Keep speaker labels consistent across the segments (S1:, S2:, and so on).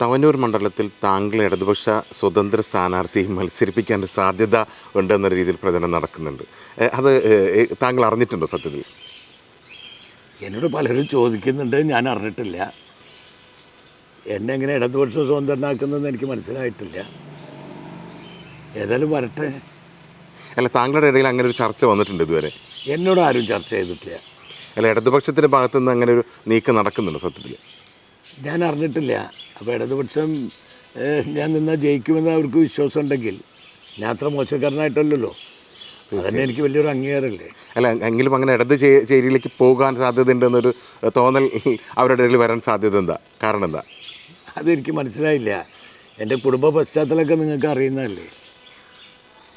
S1: തവനൂർ മണ്ഡലത്തിൽ താങ്കൾ ഇടതുപക്ഷ സ്വതന്ത്ര സ്ഥാനാർത്ഥി മത്സരിപ്പിക്കാൻ സാധ്യത ഉണ്ടെന്ന രീതിയിൽ പ്രചരണം നടക്കുന്നുണ്ട്. അത് താങ്കൾ അറിഞ്ഞിട്ടുണ്ടോ സത്യത്തിൽ?
S2: എന്നോട് പലരും ചോദിക്കുന്നുണ്ട് ഞാൻ അറിഞ്ഞിട്ടില്ല. എന്നെ എങ്ങനെ ഇടതുപക്ഷ സ്വതന്ത്രനാക്കുന്നതെന്ന് എനിക്ക് മനസ്സിലായിട്ടില്ല. ഏതായാലും വരട്ടെ.
S1: അല്ല താങ്കളുടെ ഇടയിൽ അങ്ങനെ ഒരു ചർച്ച വന്നിട്ടുണ്ട് ഇതുവരെ?
S2: എന്നോട് ആരും ചർച്ച ചെയ്തിട്ടില്ല.
S1: അല്ല ഇടതുപക്ഷത്തിന്റെ ഭാഗത്തുനിന്ന് അങ്ങനെ ഒരു നീക്കം നടക്കുന്നുണ്ട് സത്യത്തിൽ?
S2: ഞാൻ അറിഞ്ഞിട്ടില്ല. അപ്പോൾ ഇടതുപക്ഷം ഞാൻ നിന്നാൽ ജയിക്കുമെന്ന് അവർക്ക് വിശ്വാസം ഉണ്ടെങ്കിൽ ഞാൻ അത്ര മോശക്കാരനായിട്ടല്ലല്ലോ. അതന്നെ എനിക്ക് വലിയൊരു അംഗീകാരമല്ലേ
S1: അല്ല എങ്കിലും അങ്ങനെ ഇടത് ചേരിയിലേക്ക് പോകാൻ സാധ്യത ഉണ്ടെന്നൊരു തോന്നൽ അവരുടെ ഇടയിൽ വരാൻ സാധ്യത എന്താ കാരണം എന്താ
S2: അതെനിക്ക് മനസ്സിലായില്ല. എന്റെ കുടുംബ പശ്ചാത്തലമൊക്കെ നിങ്ങൾക്ക് അറിയുന്നതല്ലേ?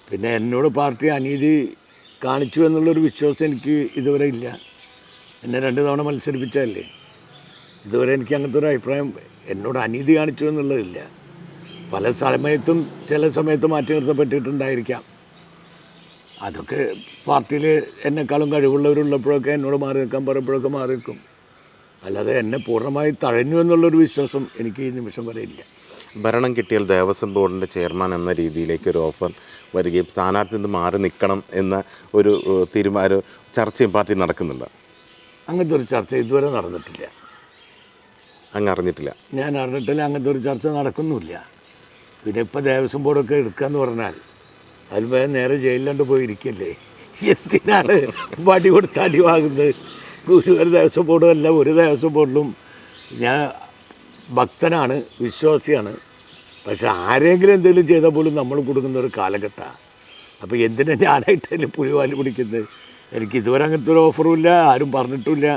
S2: പിന്നെ എന്നോട് പാർട്ടി അനീതി കാണിച്ചു എന്നുള്ളൊരു വിശ്വാസം എനിക്ക് ഇതുവരെ ഇല്ല. എന്നെ രണ്ട് തവണ മത്സരിപ്പിച്ചതല്ലേ? ഇതുവരെ എനിക്ക് അങ്ങനത്തെ ഒരു അഭിപ്രായം എന്നോട് അനീതി കാണിച്ചു എന്നുള്ളതില്ല. പല സമയത്തും ചില സമയത്ത് മാറ്റി നിർത്തപ്പെട്ടിട്ടുണ്ടായിരിക്കാം. അതൊക്കെ പാർട്ടിയിൽ എന്നെക്കാളും കഴിവുള്ളവരുള്ളപ്പോഴൊക്കെ എന്നോട് മാറി നിൽക്കാൻ പറയുമ്പോഴൊക്കെ മാറി നിൽക്കും. അല്ലാതെ എന്നെ പൂർണമായി തഴഞ്ഞു എന്നുള്ളൊരു വിശ്വാസം എനിക്ക് ഈ നിമിഷം വരെ ഇല്ല.
S1: ഭരണം കിട്ടിയാൽ ദേവസ്വം ബോർഡിന്റെ ചെയർമാൻ എന്ന രീതിയിലേക്ക് ഒരു ഓഫർ വരികയും സ്ഥാനാർത്ഥി നിന്ന് മാറി നിൽക്കണം എന്ന ഒരു തീരുമാനം ചർച്ചയും പാർട്ടി നടക്കുന്നുണ്ട്.
S2: അങ്ങനത്തെ ഒരു ചർച്ച ഇതുവരെ നടന്നിട്ടില്ല.
S1: അങ്ങ് അറിഞ്ഞിട്ടില്ല
S2: ഞാൻ അറിഞ്ഞിട്ടില്ല അങ്ങനത്തെ ഒരു ചർച്ച നടക്കുന്നുമില്ല. പിന്നെ ഇപ്പോൾ ദേവസ്വം ബോർഡൊക്കെ എടുക്കാന്ന് പറഞ്ഞാൽ അതിൽ വേഗം നേരെ ജയിലിലാണ്ട് പോയിരിക്കല്ലേ എന്തിനാണ് വടി കൊടുത്ത് അടി വാങ്ങുന്നത്? ഗുരുവായൂർ ദേവസ്വം ബോർഡും അല്ല ഒരു ദേവസ്വം ബോർഡിലും ഞാൻ ഭക്തനാണ് വിശ്വാസിയാണ്. പക്ഷെ ആരെങ്കിലും എന്തെങ്കിലും ചെയ്താൽ പോലും നമ്മൾ കൊടുക്കുന്ന ഒരു കാലഘട്ടമാണ് അപ്പോൾ എന്തിനാ ഞാനായിട്ട് അതിൽ പുലിവാലി പിടിക്കുന്നത് എനിക്ക് ഇതുവരെ അങ്ങനത്തെ ഒരു ഓഫറും ഇല്ല ആരും പറഞ്ഞിട്ടുമില്ല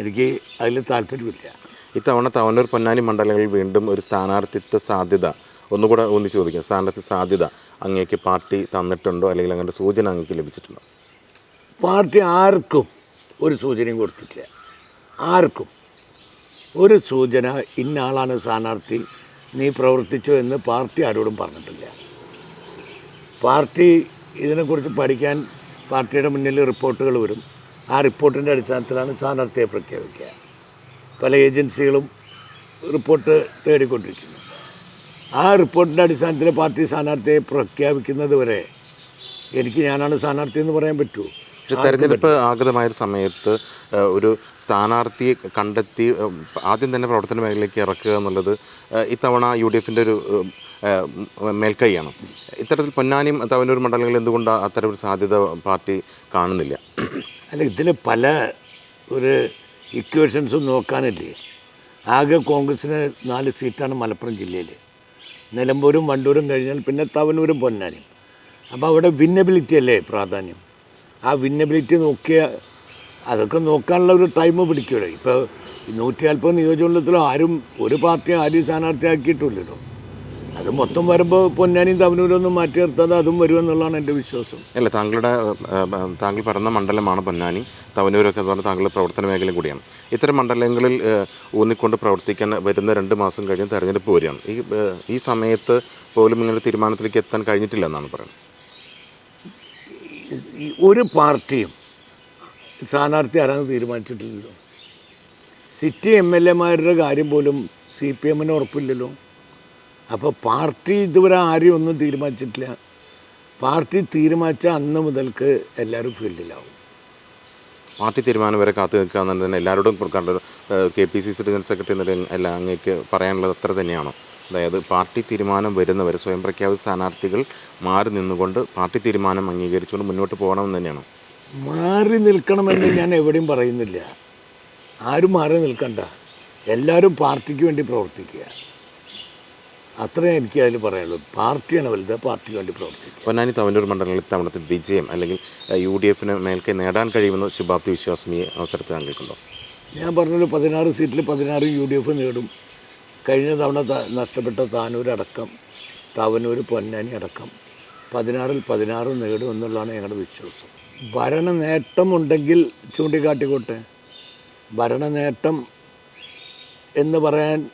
S2: എനിക്ക് അതിൽ താല്പര്യമില്ല.
S1: ഇത്തവണ തവനൂർ പൊന്നാനി മണ്ഡലങ്ങളിൽ വീണ്ടും ഒരു സ്ഥാനാർത്ഥിത്വ സാധ്യത ഒന്നുകൂടെ ഒന്ന് ചോദിക്കാം. സ്ഥാനാർത്ഥി സാധ്യത അങ്ങേക്ക് പാർട്ടി തന്നിട്ടുണ്ടോ? അല്ലെങ്കിൽ അങ്ങനെ സൂചന അങ്ങേക്ക് ലഭിച്ചിട്ടുണ്ടോ?
S2: പാർട്ടി ആർക്കും ഒരു സൂചനയും കൊടുത്തിട്ടില്ല. ആർക്കും. ഒരു സൂചന ഇന്ന ആളാണ് സ്ഥാനാർത്ഥി നീ പ്രവർത്തിച്ചോ എന്ന് പാർട്ടി ആരോടും പറഞ്ഞിട്ടില്ല. പാർട്ടി ഇതിനെക്കുറിച്ച് പഠിക്കാൻ പാർട്ടിയുടെ മുന്നിൽ റിപ്പോർട്ടുകൾ വരും. ആ റിപ്പോർട്ടിന്റെ അടിസ്ഥാനത്തിലാണ് സ്ഥാനാർത്ഥിയെ പ്രഖ്യാപിക്കുക. പല ഏജൻസികളും റിപ്പോർട്ട് തേടിക്കൊണ്ടിരിക്കുന്നു. ആ റിപ്പോർട്ടിന്റെ അടിസ്ഥാനത്തിൽ പാർട്ടി സ്ഥാനാർത്ഥിയെ പ്രഖ്യാപിക്കുന്നത് വരെ എനിക്ക് ഞാനാണ് സ്ഥാനാർത്ഥി എന്ന് പറയാൻ പറ്റുമോ
S1: പക്ഷെ തെരഞ്ഞെടുപ്പ് ആഗതമായ സമയത്ത് ഒരു സ്ഥാനാർത്ഥിയെ കണ്ടെത്തി ആദ്യം തന്നെ പ്രവർത്തന മേഖലയിലേക്ക് ഇറക്കുക എന്നുള്ളത് ഇത്തവണ യു ഡി എഫിന്റെ ഒരു മേൽക്കൈയാണ്. ഇത്തരത്തിൽ പൊന്നാനിയും തവനൂർ മണ്ഡലങ്ങളിൽ എന്തുകൊണ്ട് അത്തരം ഒരു സാധ്യത പാർട്ടി കാണുന്നില്ല?
S2: അല്ല ഇതിൽ പല ഒരു ഇക്വേഷൻസും നോക്കാനല്ലേ. ആകെ കോൺഗ്രസ്സിന് നാല് സീറ്റാണ് മലപ്പുറം ജില്ലയിൽ. നിലമ്പൂരും വണ്ടൂരും കഴിഞ്ഞാൽ പിന്നെ തവനൂരും പൊന്നാനും അപ്പോൾ അവിടെ വിന്നബിലിറ്റി അല്ലേ പ്രാധാന്യം? ആ വിന്നബിലിറ്റി നോക്കിയ അതൊക്കെ നോക്കാനുള്ള ഒരു ടൈം പിടിക്കുമല്ലോ ഇപ്പോൾ നൂറ്റി നാൽപ്പത് നിയോജകമണ്ഡലത്തിലോ ആരും ഒരു പാർട്ടി ആരും സ്ഥാനാർത്ഥിയാക്കിയിട്ടില്ലല്ലോ. അത് മൊത്തം വരുമ്പോൾ പൊന്നാനിയും തവനൂരും ഒന്നും മാറ്റി നിർത്താതെ അതും വരുമെന്നുള്ളതാണ് എന്റെ വിശ്വാസം.
S1: അല്ല താങ്കളുടെ താങ്കൾ പറഞ്ഞ മണ്ഡലമാണ് പൊന്നാനി. തവനൂരൊക്കെ എന്ന് പറഞ്ഞാൽ താങ്കളുടെ പ്രവർത്തന മേഖല കൂടിയാണ്. ഇത്തരം മണ്ഡലങ്ങളിൽ ഊന്നിക്കൊണ്ട് പ്രവർത്തിക്കാൻ വരുന്ന രണ്ട് മാസം കഴിഞ്ഞ് തെരഞ്ഞെടുപ്പ് വരികയാണ്. ഈ ഈ സമയത്ത് പോലും ഇങ്ങനെ തീരുമാനത്തിലേക്ക് എത്താൻ കഴിഞ്ഞിട്ടില്ല എന്നാണ് പറയുന്നത്.
S2: ഒരു പാർട്ടിയും സ്ഥാനാർത്ഥി ആരാന്ന് തീരുമാനിച്ചിട്ടില്ലല്ലോ. സിറ്റി എം എൽ എമാരുടെ കാര്യം പോലും സി പി എമ്മിന് ഉറപ്പില്ലല്ലോ. അപ്പോൾ പാർട്ടി ഇതുവരെ ആരും ഒന്നും തീരുമാനിച്ചിട്ടില്ല. പാർട്ടി തീരുമാനിച്ച അന്ന് മുതൽക്ക് എല്ലാവരും ഫീൽഡിലാവും.
S1: പാർട്ടി തീരുമാനം വരെ കാത്തു നിൽക്കുക എന്നുള്ളത് തന്നെ എല്ലാവരോടും കണ്ട K P C C general secretary എന്ന എല്ലാം അങ്ങേക്ക് പറയാനുള്ളത് അത്ര തന്നെയാണോ? അതായത് പാർട്ടി തീരുമാനം വരുന്നവർ സ്വയം പ്രഖ്യാപിത സ്ഥാനാർത്ഥികൾ മാറി നിന്നുകൊണ്ട് പാർട്ടി തീരുമാനം അംഗീകരിച്ചുകൊണ്ട് മുന്നോട്ട് പോകണമെന്ന് തന്നെയാണോ?
S2: മാറി നിൽക്കണമെന്ന് ഞാൻ എവിടെയും പറയുന്നില്ല. ആരും മാറി നിൽക്കണ്ട. എല്ലാവരും പാർട്ടിക്ക് വേണ്ടി പ്രവർത്തിക്കുക. അത്രേ എനിക്ക് അതിൽ പറയാനുള്ളൂ. പാർട്ടിയാണ് വലുത് പാർട്ടിക്ക് വേണ്ടി പ്രവർത്തിക്കുക
S1: പൊന്നാനി തവനൂർ മണ്ഡലങ്ങളിൽ തവണത്തെ വിജയം അല്ലെങ്കിൽ യു ഡി എഫിന് മേൽക്കൈ നേടാൻ കഴിയുമെന്ന് ശുഭാപ്തി വിശ്വാസം ഈ അവസരത്തിൽ താങ്കൾക്കുണ്ടോ
S2: ഞാൻ പറഞ്ഞൊരു പതിനാറ് സീറ്റിൽ പതിനാറ് യു ഡി എഫ് നേടും. കഴിഞ്ഞ തവണ നഷ്ടപ്പെട്ട താനൂർ അടക്കം തവനൂർ പൊന്നാനി അടക്കം പതിനാറിൽ പതിനാറ് നേടും എന്നുള്ളതാണ് ഞങ്ങളുടെ വിശ്വാസം. ഭരണ നേട്ടമുണ്ടെങ്കിൽ ചൂണ്ടിക്കാട്ടിക്കോട്ടെ. ഭരണ നേട്ടം എന്ന് പറയാൻ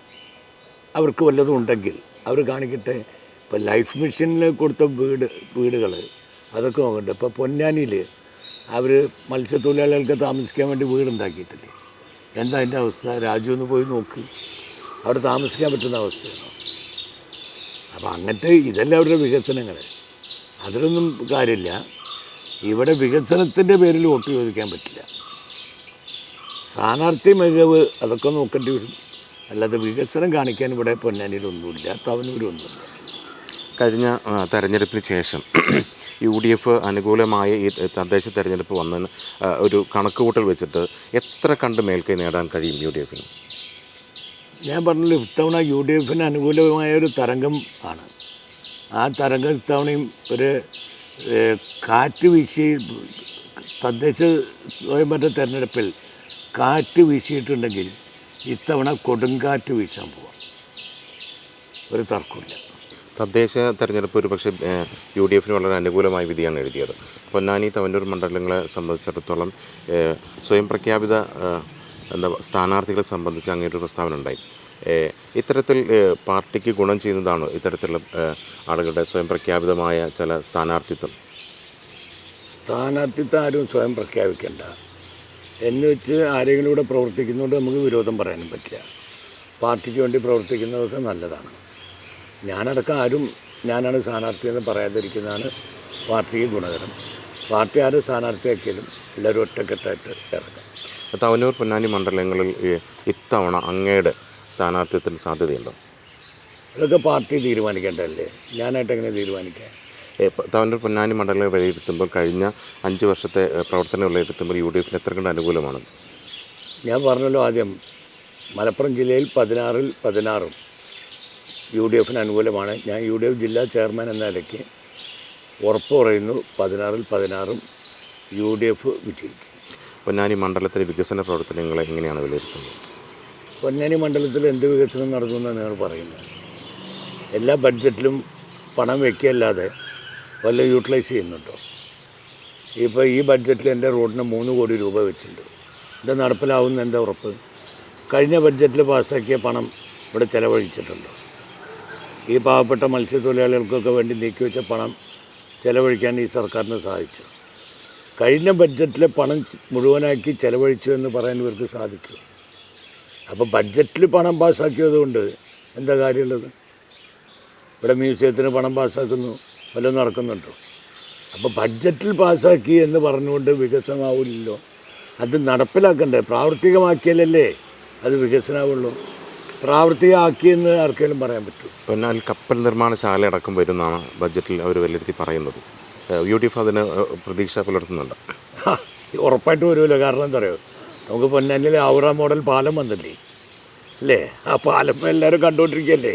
S2: അവർക്ക് വല്ലതും ഉണ്ടെങ്കിൽ അവർ കാണിക്കട്ടെ. ഇപ്പോൾ ലൈഫ് മിഷനിൽ കൊടുത്ത വീട് വീടുകൾ അതൊക്കെ നോക്കട്ടെ ഇപ്പോൾ പൊന്നാനിയിൽ അവർ മത്സ്യത്തൊഴിലാളികൾക്ക് താമസിക്കാൻ വേണ്ടി വീടുണ്ടാക്കിയിട്ടില്ലേ? എന്താ അതിന്റെ അവസ്ഥ? രാജു ഒന്ന് പോയി നോക്ക്. അവിടെ താമസിക്കാൻ പറ്റുന്ന അവസ്ഥയാണ്? അപ്പോൾ അങ്ങനത്തെ ഇതല്ല അവരുടെ വികസനങ്ങൾ അതിലൊന്നും കാര്യമില്ല. ഇവിടെ വികസനത്തിന്റെ പേരിൽ വോട്ട് ചോദിക്കാൻ പറ്റില്ല. സ്ഥാനാർത്ഥി മികവ് അതൊക്കെ നോക്കേണ്ടി വരും. അല്ലാതെ വികസനം കാണിക്കാൻ ഇവിടെ പൊന്നാനിയിലൊന്നുമില്ല തവനൂരൊന്നുമില്ല.
S1: കഴിഞ്ഞ തെരഞ്ഞെടുപ്പിന് ശേഷം യു ഡി എഫ് അനുകൂലമായ ഈ തദ്ദേശ തെരഞ്ഞെടുപ്പ് വന്നതിന് ഒരു കണക്കുകൂട്ടൽ വെച്ചിട്ട് എത്ര കണ്ട് മേൽക്കൈ നേടാൻ കഴിയും യു ഡി എഫിന്
S2: ഞാൻ പറഞ്ഞല്ലോ ഇത്തവണ യു ഡി എഫിന് അനുകൂലമായ ഒരു തരംഗം ആണ്. ആ തരംഗം ഇത്തവണയും ഒരു കാറ്റ് വീശി തദ്ദേശ സ്വയംഭരണ തെരഞ്ഞെടുപ്പിൽ കാറ്റ് വീശിയിട്ടുണ്ടെങ്കിൽ ഇത്തവണ കൊടുങ്കാറ്റ് വീശാൻ പോവാം. ഒരു തർക്കമില്ല
S1: തദ്ദേശ തെരഞ്ഞെടുപ്പ് ഒരു പക്ഷേ യു ഡി എഫിന് വളരെ അനുകൂലമായ വിധിയാണ് എഴുതിയത്. പൊന്നാനി തവന്നൂർ മണ്ഡലങ്ങളെ സംബന്ധിച്ചിടത്തോളം സ്വയം പ്രഖ്യാപിത എന്താ സ്ഥാനാർത്ഥികളെ സംബന്ധിച്ച് അങ്ങേറ്റൊരു പ്രസ്താവന ഉണ്ടായി. ഇത്തരത്തിൽ പാർട്ടിക്ക് ഗുണം ചെയ്യുന്നതാണ് ഇത്തരത്തിലുള്ള ആളുകളുടെ സ്വയം പ്രഖ്യാപിതമായ ചില സ്ഥാനാർത്ഥിത്വം.
S2: സ്ഥാനാർത്ഥിത്വം ആരും സ്വയം പ്രഖ്യാപിക്കേണ്ട. എന്ന് വെച്ച് ആരെങ്കിലും ഇവിടെ പ്രവർത്തിക്കുന്നതുകൊണ്ട് നമുക്ക് വിരോധം പറയാനും പറ്റില്ല. പാർട്ടിക്ക് വേണ്ടി പ്രവർത്തിക്കുന്നതൊക്കെ നല്ലതാണ്. ഞാനടക്കം ആരും ഞാനാണ് സ്ഥാനാർത്ഥി എന്ന് പറയാതിരിക്കുന്നതാണ് പാർട്ടിക്ക് ഗുണകരം. പാർട്ടി ആരും സ്ഥാനാർത്ഥിയാക്കിയാലും എല്ലാവരും ഒറ്റക്കെട്ടായിട്ട് ഇറങ്ങും.
S1: തവനൂർ പൊന്നാനി മണ്ഡലങ്ങളിൽ ഇത്തവണ അങ്ങയുടെ സ്ഥാനാർത്ഥിത്തിന് സാധ്യതയുണ്ടോ?
S2: അതൊക്കെ പാർട്ടി തീരുമാനിക്കേണ്ടതല്ലേ? ഞാനായിട്ട് എങ്ങനെ തീരുമാനിക്കാം?
S1: പ- പൊന്നാനി മണ്ഡലം വിലയിരുത്തുമ്പോൾ കഴിഞ്ഞ അഞ്ച് വർഷത്തെ പ്രവർത്തന വിലയിരുത്തുമ്പോൾ യു ഡി എഫിന് എത്ര കണ്ട് അനുകൂലമാണ്?
S2: ഞാൻ പറഞ്ഞല്ലോ ആദ്യം മലപ്പുറം ജില്ലയിൽ പതിനാറിൽ പതിനാറും യു ഡി എഫിന് അനുകൂലമാണ്. ഞാൻ യു ഡി എഫ് ജില്ലാ ചെയർമാൻ എന്ന നിലയ്ക്ക് ഉറപ്പ് പറയുന്നു പതിനാറിൽ പതിനാറും യു ഡി എഫ് വിജയിക്കും.
S1: പൊന്നാനി മണ്ഡലത്തിലെ വികസന പ്രവർത്തനങ്ങളെ എങ്ങനെയാണ് വിലയിരുത്തുന്നത്?
S2: പൊന്നാനി മണ്ഡലത്തിൽ എന്ത് വികസനം നടന്നു എന്നാണ് നിങ്ങൾ പറയുന്നത്. എല്ലാ ബഡ്ജറ്റിലും പണം വയ്ക്കുകയല്ലാതെ വല്ല യൂട്ടിലൈസ് ചെയ്യുന്നുണ്ടോ? ഇപ്പോൾ ഈ ബഡ്ജറ്റിൽ എന്റെ റോഡിന് മൂന്ന് കോടി രൂപ വെച്ചിട്ടുണ്ട്. ഇത് നടപ്പിലാവുന്ന എന്റെ ഉറപ്പ്? കഴിഞ്ഞ ബഡ്ജറ്റിൽ പാസ്സാക്കിയ പണം ഇവിടെ ചിലവഴിച്ചിട്ടുണ്ട്? ഈ പാവപ്പെട്ട മത്സ്യത്തൊഴിലാളികൾക്കൊക്കെ വേണ്ടി നീക്കി വെച്ച പണം ചിലവഴിക്കാൻ ഈ സർക്കാരിന് സാധിച്ചു കഴിഞ്ഞ ബഡ്ജറ്റിലെ പണം മുഴുവനാക്കി ചിലവഴിച്ചു എന്ന് പറയാൻ ഇവർക്ക് സാധിക്കും? അപ്പോൾ ബഡ്ജറ്റിൽ പണം പാസ്സാക്കിയതുകൊണ്ട് എന്താ കാര്യമുള്ളത്? ഇവിടെ മ്യൂസിയത്തിന് പണം പാസ്സാക്കുന്നു വല്ലതും നടക്കുന്നുണ്ടോ? അപ്പോൾ ബഡ്ജറ്റിൽ പാസ്സാക്കി എന്ന് പറഞ്ഞുകൊണ്ട് വികസനമാവില്ലല്ലോ. അത് നടപ്പിലാക്കണ്ടേ? പ്രാവർത്തികമാക്കിയാലല്ലേ അത് വികസനമാവുള്ളൂ പ്രാവർത്തികമാക്കിയെന്ന് ആർക്കെങ്കിലും പറയാൻ പറ്റും
S1: എന്നാൽ കപ്പൽ നിർമ്മാണശാല അടക്കം വരുന്നതാണ് ബഡ്ജറ്റിൽ അവർ വിലയിരുത്തി പറയുന്നത്. യു ഡി എഫ് അതിന് പ്രതീക്ഷ പുലർത്തുന്നുണ്ട്.
S2: ഉറപ്പായിട്ട് വരുമല്ലോ. കാരണം എന്താ പറയുക നമുക്ക് പൊന്നാനിൽ ഔറ മോഡൽ പാലം വന്നില്ലേ? അല്ലേ? ആ പാലം എല്ലാവരും കണ്ടുകൊണ്ടിരിക്കുകയല്ലേ?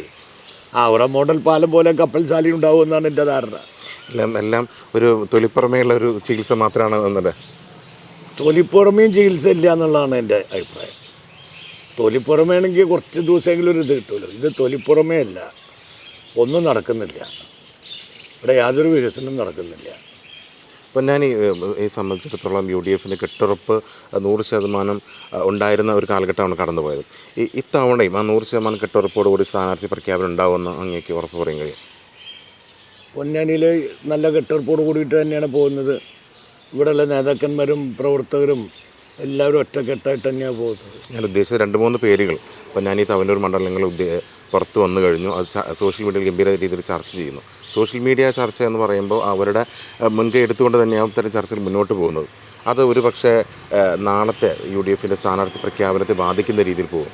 S2: ആ അവിടെ മോഡൽ പാലം പോലെ കപ്പൽ ശാലി ഉണ്ടാവും എന്നാണ് എന്റെ ധാരണ.
S1: എല്ലാം എല്ലാം ഒരു തൊലിപ്പുറമേയുള്ള ഒരു ചികിത്സ മാത്രമാണ് എന്നത്
S2: തൊലിപ്പുറമേയും ചികിത്സ ഇല്ല എന്നുള്ളതാണ് എന്റെ അഭിപ്രായം. തൊലിപ്പുറമേണെങ്കിൽ കുറച്ച് ദിവസമെങ്കിലും ഒരു ഇത് കിട്ടുമല്ലോ ഇത് തൊലിപ്പുറമേ അല്ല. ഒന്നും നടക്കുന്നില്ല. ഇവിടെ യാതൊരു വികസനവും നടക്കുന്നില്ല.
S1: പൊന്നാനി ഞാൻ ഈ സംബന്ധിച്ചിടത്തോളം യു ഡി എഫിന് കെട്ടുറപ്പ് നൂറ് ശതമാനം ഉണ്ടായിരുന്ന ഒരു കാലഘട്ടമാണ് കടന്നുപോയത്. ഈ ഇത്തവണയും ആ നൂറ് ശതമാനം കെട്ടുറപ്പോടുകൂടി സ്ഥാനാർത്ഥി പ്രഖ്യാപനം ഉണ്ടാവുമെന്ന് അങ്ങേക്ക് ഉറപ്പ് പറയാൻ കഴിയും?
S2: പൊന്നാനിയിൽ നല്ല കെട്ടുറപ്പോട് കൂടിയിട്ട് തന്നെയാണ് പോകുന്നത്. ഇവിടെയുള്ള നേതാക്കന്മാരും പ്രവർത്തകരും എല്ലാവരും ഒറ്റക്കെട്ടായിട്ട് തന്നെയാണ് പോകുന്നത്.
S1: ഞാൻ ഉദ്ദേശിച്ച രണ്ട് മൂന്ന് പേരുകൾ. പൊന്നാനി തവനൂർ മണ്ഡലങ്ങൾ പുറത്ത് വന്നു കഴിഞ്ഞു. അത് സോഷ്യൽ മീഡിയയിൽ ഗംഭീര രീതിയിൽ ചർച്ച ചെയ്യുന്നു. സോഷ്യൽ മീഡിയ ചർച്ച എന്ന് പറയുമ്പോൾ അവരുടെ മുൻകൈ എടുത്തുകൊണ്ട് തന്നെയാണ് ഇത്തരം ചർച്ചയിൽ മുന്നോട്ട് പോകുന്നത്. അത് ഒരു പക്ഷേ നാളത്തെ യു ഡി എഫിന്റെ സ്ഥാനാർത്ഥി പ്രഖ്യാപനത്തെ ബാധിക്കുന്ന രീതിയിൽ പോകും.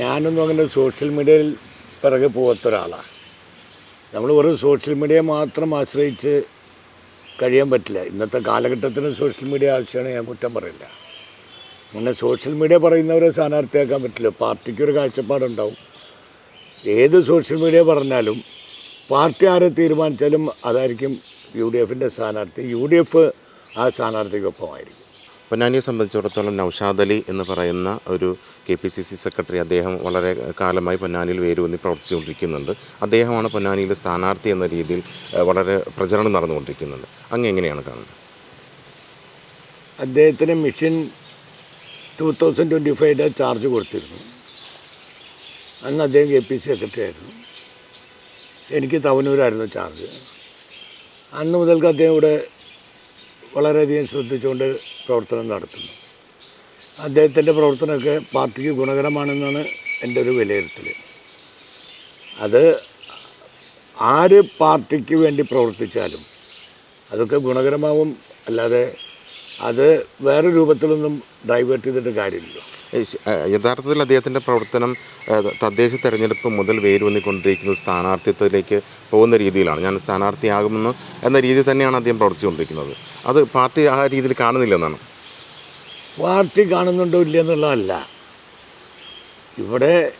S2: ഞാനൊന്നും അങ്ങനെ സോഷ്യൽ മീഡിയയിൽ പിറകെ പോകാത്ത ഒരാളാണ് നമ്മൾ വെറും സോഷ്യൽ മീഡിയ മാത്രം ആശ്രയിച്ച് കഴിയാൻ പറ്റില്ല. ഇന്നത്തെ കാലഘട്ടത്തിന് സോഷ്യൽ മീഡിയ ആവശ്യമാണ് ഞാൻ കുറ്റം പറയില്ല. അങ്ങനെ സോഷ്യൽ മീഡിയ പറയുന്നവരെ സ്ഥാനാർത്ഥിയാക്കാൻ പറ്റില്ല. പാർട്ടിക്കൊരു കാഴ്ചപ്പാടുണ്ടാവും. ഏത് സോഷ്യൽ മീഡിയ പറഞ്ഞാലും പാർട്ടി ആരെ തീരുമാനിച്ചാലും അതായിരിക്കും യു ഡി എഫിന്റെ സ്ഥാനാർത്ഥി. യു ഡി എഫ് ആ സ്ഥാനാർത്ഥിക്കൊപ്പമായിരിക്കും.
S1: പൊന്നാനിയെ സംബന്ധിച്ചിടത്തോളം നൌഷാദ് അലി എന്ന് പറയുന്ന ഒരു K P C C secretary അദ്ദേഹം വളരെ കാലമായി പൊന്നാനിയിൽ വേരൂന്നി പ്രവർത്തിച്ചുകൊണ്ടിരിക്കുന്നുണ്ട്. അദ്ദേഹമാണ് പൊന്നാനിയിലെ സ്ഥാനാർത്ഥി എന്ന രീതിയിൽ വളരെ പ്രചരണം നടന്നുകൊണ്ടിരിക്കുന്നുണ്ട്. അങ്ങ് എങ്ങനെയാണ് കാണുന്നത്?
S2: അദ്ദേഹത്തിന് മിഷൻ ടു തൗസൻഡ് ട്വന്റി ഫൈവിന്റെ ചാർജ് കൊടുത്തിരുന്നു. അന്ന് അദ്ദേഹം കെ പി സി സെക്രട്ടറി ആയിരുന്നു എനിക്ക് തവനൂരായിരുന്നു ചാർജ്. അന്ന് മുതൽക്ക് അദ്ദേഹം ഇവിടെ വളരെയധികം ശ്രദ്ധിച്ചുകൊണ്ട് പ്രവർത്തനം നടത്തുന്നു. അദ്ദേഹത്തിന്റെ പ്രവർത്തനമൊക്കെ പാർട്ടിക്ക് ഗുണകരമാണെന്നാണ് എന്റെ ഒരു വിലയിരുത്തൽ അത് ആര് പാർട്ടിക്ക് വേണ്ടി പ്രവർത്തിച്ചാലും അതൊക്കെ ഗുണകരമാവും അല്ലാതെ അത് വേറെ രൂപത്തിലൊന്നും ഡൈവേർട്ട് ചെയ്തിട്ട് കാര്യമില്ല
S1: ഏ, ശ- ഏ, യഥാർത്ഥത്തിൽ അദ്ദേഹത്തിന്റെ പ്രവർത്തനം തദ്ദേശ തെരഞ്ഞെടുപ്പ് മുതൽ വേരൂന്നിക്കൊണ്ടിരിക്കുന്നത് സ്ഥാനാർത്ഥിത്വത്തിലേക്ക് പോകുന്ന രീതിയിലാണ്. ഞാൻ സ്ഥാനാർത്ഥിയാകുമെന്ന് എന്ന രീതി തന്നെയാണ് അദ്ദേഹം പ്രവർത്തിച്ചുകൊണ്ടിരിക്കുന്നത്. അത് പാർട്ടി ആ രീതിയിൽ കാണുന്നില്ലെന്നാണ്?
S2: പാർട്ടി കാണുന്നുണ്ടോ ഇല്ല എന്നുള്ളതല്ല ഇവിടെ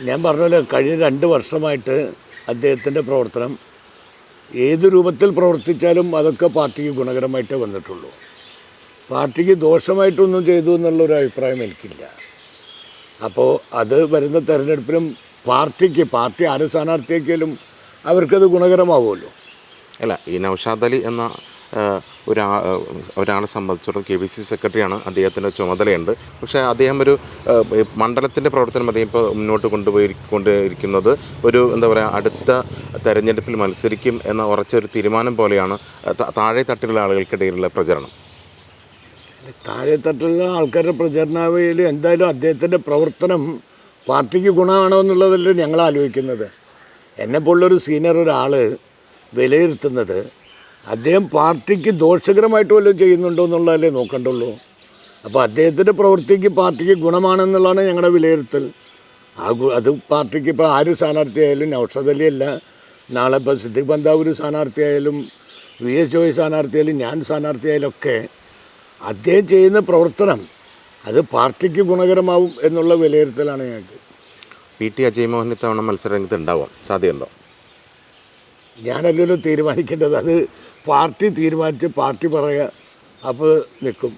S2: ഞാൻ പറഞ്ഞല്ലോ കഴിഞ്ഞ രണ്ട് വർഷമായിട്ട് അദ്ദേഹത്തിന്റെ പ്രവർത്തനം ഏത് രൂപത്തിൽ പ്രവർത്തിച്ചാലും അതൊക്കെ പാർട്ടിക്ക് ഗുണകരമായിട്ടേ വന്നിട്ടുള്ളൂ. പാർട്ടിക്ക് ദോഷമായിട്ടൊന്നും ചെയ്തു എന്നുള്ളൊരു അഭിപ്രായം എനിക്കില്ല. അപ്പോൾ അത് വരുന്ന തെരഞ്ഞെടുപ്പിലും പാർട്ടിക്ക് പാർട്ടി ആര് സ്ഥാനാർത്ഥിയാക്കിയാലും അവർക്കത് ഗുണകരമാവുമല്ലോ.
S1: അല്ല ഈ നൗഷാദ് അലി എന്ന ഒരാ ഒരാളെ സംബന്ധിച്ചിടത്തോളം കെ പി സി സെക്രട്ടറിയാണ്. അദ്ദേഹത്തിന്റെ ചുമതലയുണ്ട്. പക്ഷേ അദ്ദേഹം ഒരു മണ്ഡലത്തിന്റെ പ്രവർത്തനം അദ്ദേഹം ഇപ്പോൾ മുന്നോട്ട് കൊണ്ടുപോയി കൊണ്ടിരിക്കുന്നത് ഒരു എന്താ പറയുക അടുത്ത തെരഞ്ഞെടുപ്പിൽ മത്സരിക്കും എന്ന ഉറച്ചൊരു തീരുമാനം പോലെയാണ് താഴെ തട്ടിലുള്ള ആളുകൾക്കിടയിലുള്ള പ്രചരണം.
S2: താഴെ തട്ടിലുള്ള ആൾക്കാരുടെ പ്രചരണാവയിൽ എന്തായാലും അദ്ദേഹത്തിന്റെ പ്രവർത്തനം പാർട്ടിക്ക് ഗുണമാണോ എന്നുള്ളതല്ലേ ഞങ്ങൾ ആലോചിക്കുന്നത്. എന്നെപ്പോലുള്ളൊരു സീനിയർ ഒരാൾ വിലയിരുത്തുന്നത് അദ്ദേഹം പാർട്ടിക്ക് ദോഷകരമായിട്ട് വല്ലതും ചെയ്യുന്നുണ്ടോ എന്നുള്ളതല്ലേ നോക്കണ്ടുള്ളൂ. അപ്പോൾ അദ്ദേഹത്തിന്റെ പ്രവൃത്തിക്ക് പാർട്ടിക്ക് ഗുണമാണെന്നുള്ളതാണ് ഞങ്ങളുടെ വിലയിരുത്തൽ. ആ അത് പാർട്ടിക്ക് ഇപ്പോൾ ആര് സ്ഥാനാർത്ഥിയായാലും നൗഷദ് നാളെ ഇപ്പോൾ സിദ്ദിഖ് ബന്ധാവൂർ സ്ഥാനാർത്ഥിയായാലും വി എസ് ജോയ് സ്ഥാനാർത്ഥിയായാലും ഞാൻ സ്ഥാനാർത്ഥിയായാലും ഒക്കെ അദ്ദേഹം ചെയ്യുന്ന പ്രവർത്തനം അത് പാർട്ടിക്ക് ഗുണകരമാവും എന്നുള്ള വിലയിരുത്തലാണ് ഞങ്ങൾക്ക്
S1: പി ടി അജയ് മോഹൻ ഇത്തവണ മത്സരരംഗത്ത് ഉണ്ടാവാം. സാധ്യതയുണ്ടോ?
S2: ഞാനല്ലല്ലോ തീരുമാനിക്കേണ്ടത്. അത് പാർട്ടി തീരുമാനിച്ച് പാർട്ടി പറയുക അപ്പോൾ നിൽക്കും.